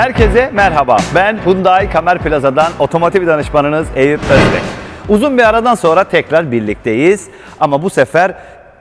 Herkese merhaba. Ben Hyundai Kamer Plaza'dan otomotiv danışmanınız Eyüp Özbek. Uzun bir aradan sonra tekrar birlikteyiz. Ama bu sefer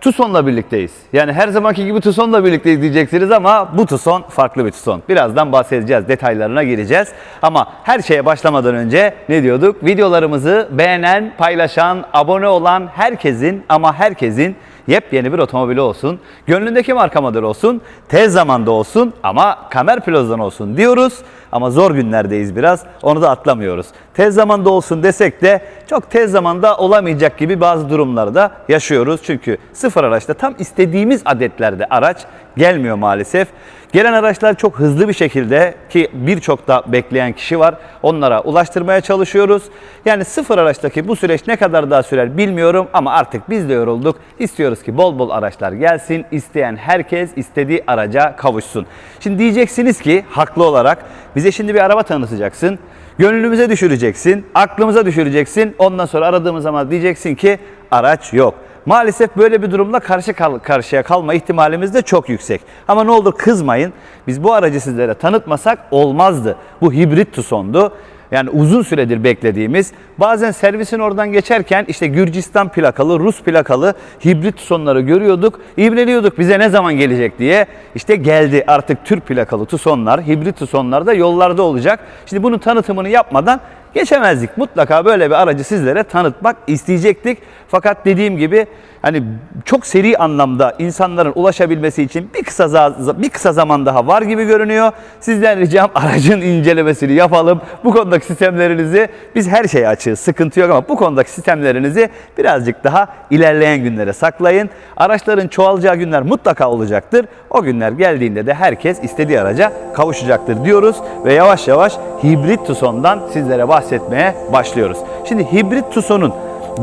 Tucson'la birlikteyiz. Yani her zamanki gibi Tucson'la birlikteyiz diyeceksiniz ama bu Tucson farklı bir Tucson. Birazdan bahsedeceğiz, detaylarına gireceğiz. Ama her şeye başlamadan önce ne diyorduk? Videolarımızı beğenen, paylaşan, abone olan herkesin ama herkesin yepyeni bir otomobili olsun. Gönlündeki marka model olsun. Tez zamanda olsun ama Kamer Plaza'dan olsun diyoruz. Ama zor günlerdeyiz biraz. Onu da atlamıyoruz. Tez zamanda olsun desek de çok tez zamanda olamayacak gibi bazı durumlarda yaşıyoruz. Çünkü sıfır araçta tam istediğimiz adetlerde araç gelmiyor maalesef. Gelen araçlar çok hızlı bir şekilde ki birçok da bekleyen kişi var. Onlara ulaştırmaya çalışıyoruz. Yani sıfır araçtaki bu süreç ne kadar daha sürer bilmiyorum ama artık biz de yorulduk. İstiyoruz ki bol bol araçlar gelsin. İsteyen herkes istediği araca kavuşsun. Şimdi diyeceksiniz ki haklı olarak bize şimdi bir araba tanıtacaksın. Gönlümüze düşüreceksin, aklımıza düşüreceksin. Ondan sonra aradığımız zaman diyeceksin ki araç yok. Maalesef böyle bir durumla karşı karşıya kalma ihtimalimiz de çok yüksek. Ama ne olur kızmayın. Biz bu aracı sizlere tanıtmasak olmazdı. Bu hibrit Tucson'du. Yani uzun süredir beklediğimiz. Bazen servisin oradan geçerken işte Gürcistan plakalı, Rus plakalı hibrit Tucson'ları görüyorduk. İbreliyorduk bize ne zaman gelecek diye. İşte geldi artık Türk plakalı Tucson'lar, hibrit Tucson'lar da yollarda olacak. Şimdi bunun tanıtımını yapmadan geçemezdik. Mutlaka böyle bir aracı sizlere tanıtmak isteyecektik. Fakat dediğim gibi hani çok seri anlamda insanların ulaşabilmesi için bir kısa bir kısa zaman daha var gibi görünüyor. Sizden ricam aracın incelemesini yapalım. Bu konudaki sistemlerinizi biz her şeye açığız. Sıkıntı yok ama bu konudaki sistemlerinizi birazcık daha ilerleyen günlere saklayın. Araçların çoğalacağı günler mutlaka olacaktır. O günler geldiğinde de herkes istediği araca kavuşacaktır diyoruz ve yavaş yavaş hibrit Tucson'dan sizlere bahsetmeye başlıyoruz. Şimdi hibrit Tucson'un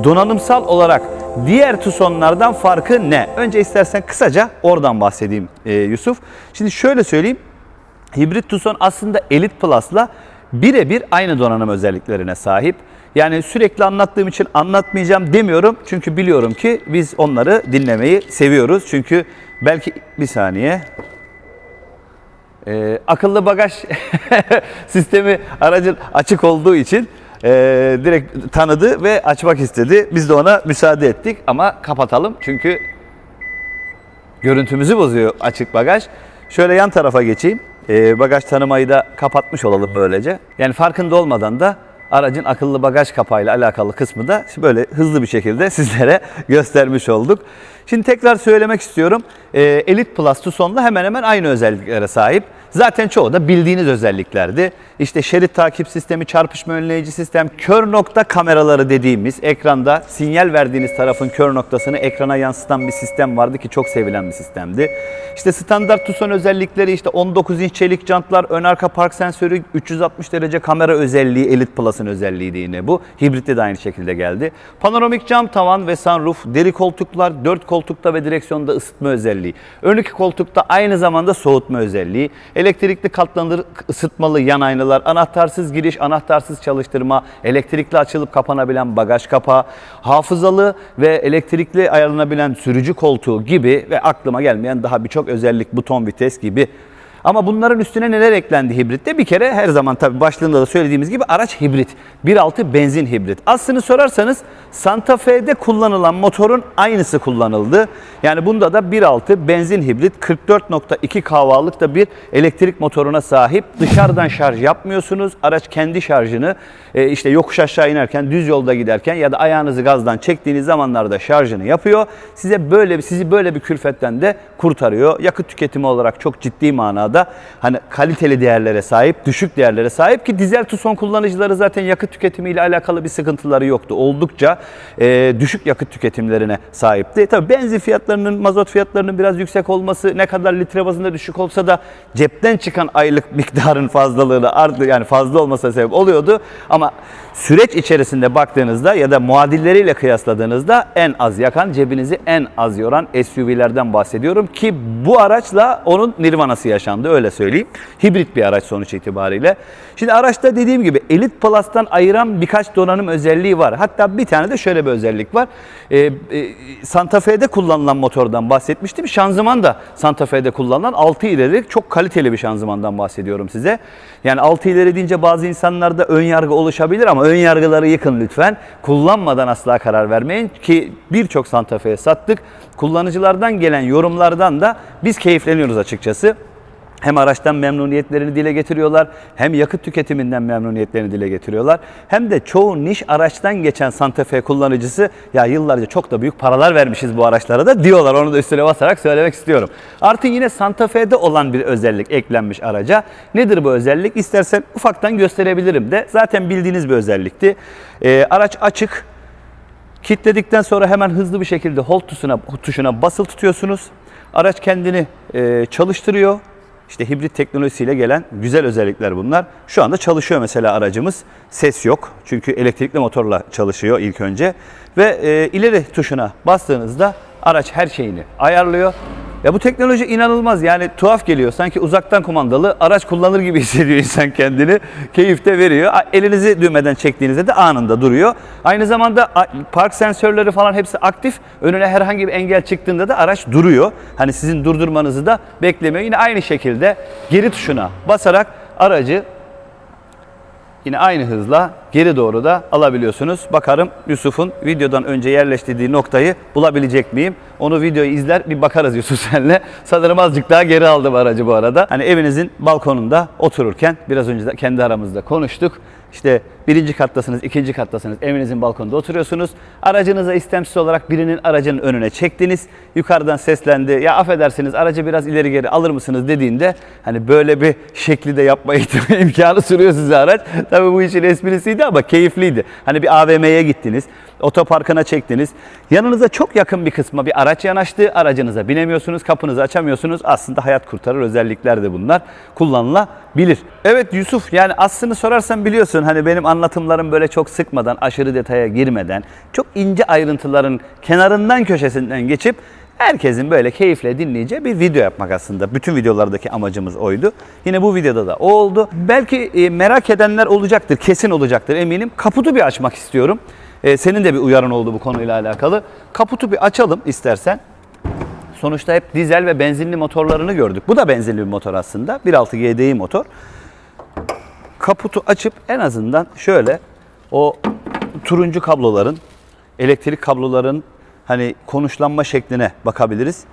donanımsal olarak diğer Tucson'lardan farkı ne? Önce istersen kısaca oradan bahsedeyim e, Yusuf. Şimdi şöyle söyleyeyim. Hibrit Tucson aslında Elite Plus'la birebir aynı donanım özelliklerine sahip. Yani sürekli anlattığım için anlatmayacağım demiyorum. Çünkü biliyorum ki biz onları dinlemeyi seviyoruz. Çünkü belki bir saniye ee, akıllı bagaj sistemi aracın açık olduğu için e, direkt tanıdı ve açmak istedi. Biz de ona müsaade ettik ama kapatalım çünkü görüntümüzü bozuyor açık bagaj. Şöyle yan tarafa geçeyim. Ee, bagaj tanımayı da kapatmış olalım böylece. Yani farkında olmadan da aracın akıllı bagaj kapağıyla alakalı kısmı da böyle hızlı bir şekilde sizlere göstermiş olduk. Şimdi tekrar söylemek istiyorum. Ee, Elite Plus Tucson'la hemen hemen aynı özelliklere sahip. Zaten çoğu da bildiğiniz özelliklerdi. İşte şerit takip sistemi, çarpışma önleyici sistem, kör nokta kameraları dediğimiz ekranda sinyal verdiğiniz tarafın kör noktasını ekrana yansıtan bir sistem vardı ki çok sevilen bir sistemdi. İşte standart Tucson özellikleri işte 19 inç çelik jantlar, ön arka park sensörü, 360 derece kamera özelliği Elite Plus'ın özelliğiydi yine bu. Hibritte de aynı şekilde geldi. Panoramik cam tavan ve sunroof, deri koltuklar, 4 koltukta ve direksiyonda ısıtma özelliği. Ön iki koltukta aynı zamanda soğutma özelliği. Elektrikli katlanır ısıtmalı yan aynalar, anahtarsız giriş, anahtarsız çalıştırma, elektrikli açılıp kapanabilen bagaj kapağı, hafızalı ve elektrikli ayarlanabilen sürücü koltuğu gibi ve aklıma gelmeyen daha birçok özellik, buton vites gibi ama bunların üstüne neler eklendi hibritte? Bir kere her zaman tabii başlığında da söylediğimiz gibi araç hibrit. 1.6 benzin hibrit. Aslını sorarsanız Santa Fe'de kullanılan motorun aynısı kullanıldı. Yani bunda da 1.6 benzin hibrit 44.2 kW'lık da bir elektrik motoruna sahip. Dışarıdan şarj yapmıyorsunuz. Araç kendi şarjını e, işte yokuş aşağı inerken, düz yolda giderken ya da ayağınızı gazdan çektiğiniz zamanlarda şarjını yapıyor. Size böyle sizi böyle bir külfetten de kurtarıyor. Yakıt tüketimi olarak çok ciddi manada hani kaliteli değerlere sahip, düşük değerlere sahip ki dizel Tucson kullanıcıları zaten yakıt tüketimiyle alakalı bir sıkıntıları yoktu. Oldukça e, düşük yakıt tüketimlerine sahipti. Tabii benzin fiyatlarının, mazot fiyatlarının biraz yüksek olması ne kadar litre bazında düşük olsa da cepten çıkan aylık miktarın fazlalığını arttı yani fazla olmasına sebep oluyordu. Ama süreç içerisinde baktığınızda ya da muadilleriyle kıyasladığınızda en az yakan, cebinizi en az yoran SUV'lerden bahsediyorum ki bu araçla onun nirvanası yaşandı. Anlamda öyle söyleyeyim. Hibrit bir araç sonuç itibariyle. Şimdi araçta dediğim gibi Elite Plus'tan ayıran birkaç donanım özelliği var. Hatta bir tane de şöyle bir özellik var. Ee, e, Santa Fe'de kullanılan motordan bahsetmiştim. Şanzıman da Santa Fe'de kullanılan 6 ilerilik çok kaliteli bir şanzımandan bahsediyorum size. Yani 6 ileri deyince bazı insanlarda ön yargı oluşabilir ama ön yargıları yıkın lütfen. Kullanmadan asla karar vermeyin ki birçok Santa Fe'ye sattık. Kullanıcılardan gelen yorumlardan da biz keyifleniyoruz açıkçası. Hem araçtan memnuniyetlerini dile getiriyorlar, hem yakıt tüketiminden memnuniyetlerini dile getiriyorlar. Hem de çoğu niş araçtan geçen Santa Fe kullanıcısı ya yıllarca çok da büyük paralar vermişiz bu araçlara da diyorlar. Onu da üstüne basarak söylemek istiyorum. Artı yine Santa Fe'de olan bir özellik eklenmiş araca. Nedir bu özellik? İstersen ufaktan gösterebilirim de. Zaten bildiğiniz bir özellikti. Ee, araç açık, Kilitledikten sonra hemen hızlı bir şekilde hold tuşuna, tuşuna basılı tutuyorsunuz. Araç kendini e, çalıştırıyor. İşte hibrit teknolojisiyle gelen güzel özellikler bunlar. Şu anda çalışıyor mesela aracımız. Ses yok. Çünkü elektrikli motorla çalışıyor ilk önce. Ve e, ileri tuşuna bastığınızda araç her şeyini ayarlıyor. Ya bu teknoloji inanılmaz yani tuhaf geliyor. Sanki uzaktan kumandalı araç kullanır gibi hissediyor insan kendini. Keyif de veriyor. Elinizi düğmeden çektiğinizde de anında duruyor. Aynı zamanda park sensörleri falan hepsi aktif. Önüne herhangi bir engel çıktığında da araç duruyor. Hani sizin durdurmanızı da beklemiyor. Yine aynı şekilde geri tuşuna basarak aracı yine aynı hızla geri doğru da alabiliyorsunuz. Bakarım Yusuf'un videodan önce yerleştirdiği noktayı bulabilecek miyim? Onu videoyu izler bir bakarız Yusuf senle. Sanırım azıcık daha geri aldım aracı bu arada. Hani evinizin balkonunda otururken biraz önce de kendi aramızda konuştuk. İşte birinci kattasınız, ikinci kattasınız, evinizin balkonunda oturuyorsunuz. Aracınıza istemsiz olarak birinin aracının önüne çektiniz. Yukarıdan seslendi. Ya affedersiniz aracı biraz ileri geri alır mısınız dediğinde hani böyle bir şekli de yapma imkanı sürüyor size araç. Tabii bu işin esprisiydi ama keyifliydi. Hani bir AVM'ye gittiniz, otoparkına çektiniz. Yanınıza çok yakın bir kısma bir araç yanaştı. Aracınıza binemiyorsunuz, kapınızı açamıyorsunuz. Aslında hayat kurtarır özellikler de bunlar. Kullanılabilir. Evet Yusuf yani aslını sorarsan biliyorsun hani benim anlatımlarım böyle çok sıkmadan, aşırı detaya girmeden, çok ince ayrıntıların kenarından köşesinden geçip herkesin böyle keyifle dinleyeceği bir video yapmak aslında. Bütün videolardaki amacımız oydu. Yine bu videoda da o oldu. Belki e, merak edenler olacaktır, kesin olacaktır eminim. Kaputu bir açmak istiyorum. E, senin de bir uyarın oldu bu konuyla alakalı. Kaputu bir açalım istersen. Sonuçta hep dizel ve benzinli motorlarını gördük. Bu da benzinli bir motor aslında. 1.6 GDI motor. Kaputu açıp en azından şöyle o turuncu kabloların, elektrik kabloların hani konuşlanma şekline bakabiliriz.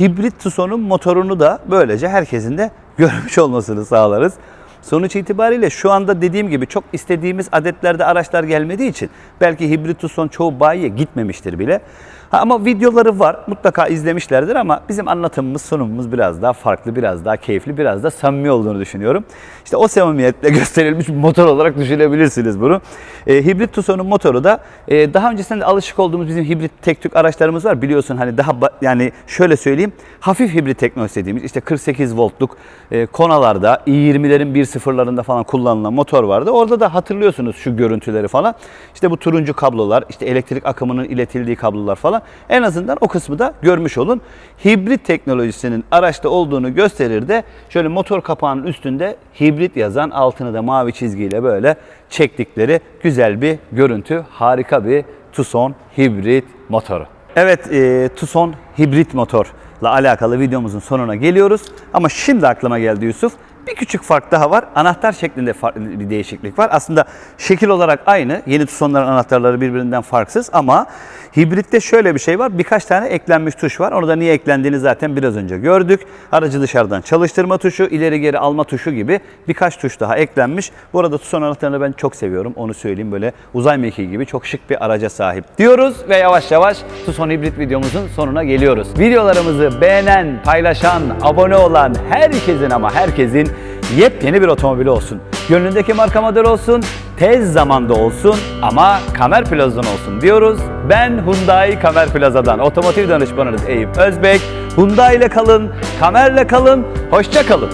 Hibrit Tucson'un motorunu da böylece herkesin de görmüş olmasını sağlarız. Sonuç itibariyle şu anda dediğim gibi çok istediğimiz adetlerde araçlar gelmediği için belki hibrit Tucson çoğu bayiye gitmemiştir bile. Ha, ama videoları var. Mutlaka izlemişlerdir ama bizim anlatımımız, sunumumuz biraz daha farklı, biraz daha keyifli, biraz da samimi olduğunu düşünüyorum. İşte o samimiyetle gösterilmiş bir motor olarak düşünebilirsiniz bunu. E, hibrit Tucson'un motoru da e, daha öncesinde de alışık olduğumuz bizim hibrit tek tük araçlarımız var. Biliyorsun hani daha yani şöyle söyleyeyim hafif hibrit teknolojisi dediğimiz işte 48 voltluk e, konalarda i20'lerin 1.0'larında falan kullanılan motor vardı. Orada da hatırlıyorsunuz şu görüntüleri falan. İşte bu turuncu kablolar, işte elektrik akımının iletildiği kablolar falan. En azından o kısmı da görmüş olun. Hibrit teknolojisinin araçta olduğunu gösterir de şöyle motor kapağının üstünde hibrit yazan altını da mavi çizgiyle böyle çektikleri güzel bir görüntü. Harika bir Tucson hibrit motoru. Evet e, Tucson hibrit motorla alakalı videomuzun sonuna geliyoruz. Ama şimdi aklıma geldi Yusuf. Bir küçük fark daha var. Anahtar şeklinde bir değişiklik var. Aslında şekil olarak aynı. Yeni Tucson'ların anahtarları birbirinden farksız ama hibritte şöyle bir şey var. Birkaç tane eklenmiş tuş var. Onu da niye eklendiğini zaten biraz önce gördük. Aracı dışarıdan çalıştırma tuşu, ileri geri alma tuşu gibi birkaç tuş daha eklenmiş. Bu arada Tucson anahtarını ben çok seviyorum. Onu söyleyeyim böyle uzay mekiği gibi çok şık bir araca sahip diyoruz ve yavaş yavaş Tucson hibrit videomuzun sonuna geliyoruz. Videolarımızı beğenen, paylaşan, abone olan herkesin ama herkesin yepyeni bir otomobili olsun. Gönlündeki marka model olsun, tez zamanda olsun ama Kamer Plaza'dan olsun diyoruz. Ben Hyundai Kamer Plaza'dan otomotiv danışmanınız Eyüp Özbek. Hyundai ile kalın, Kamer'le kalın, hoşça kalın.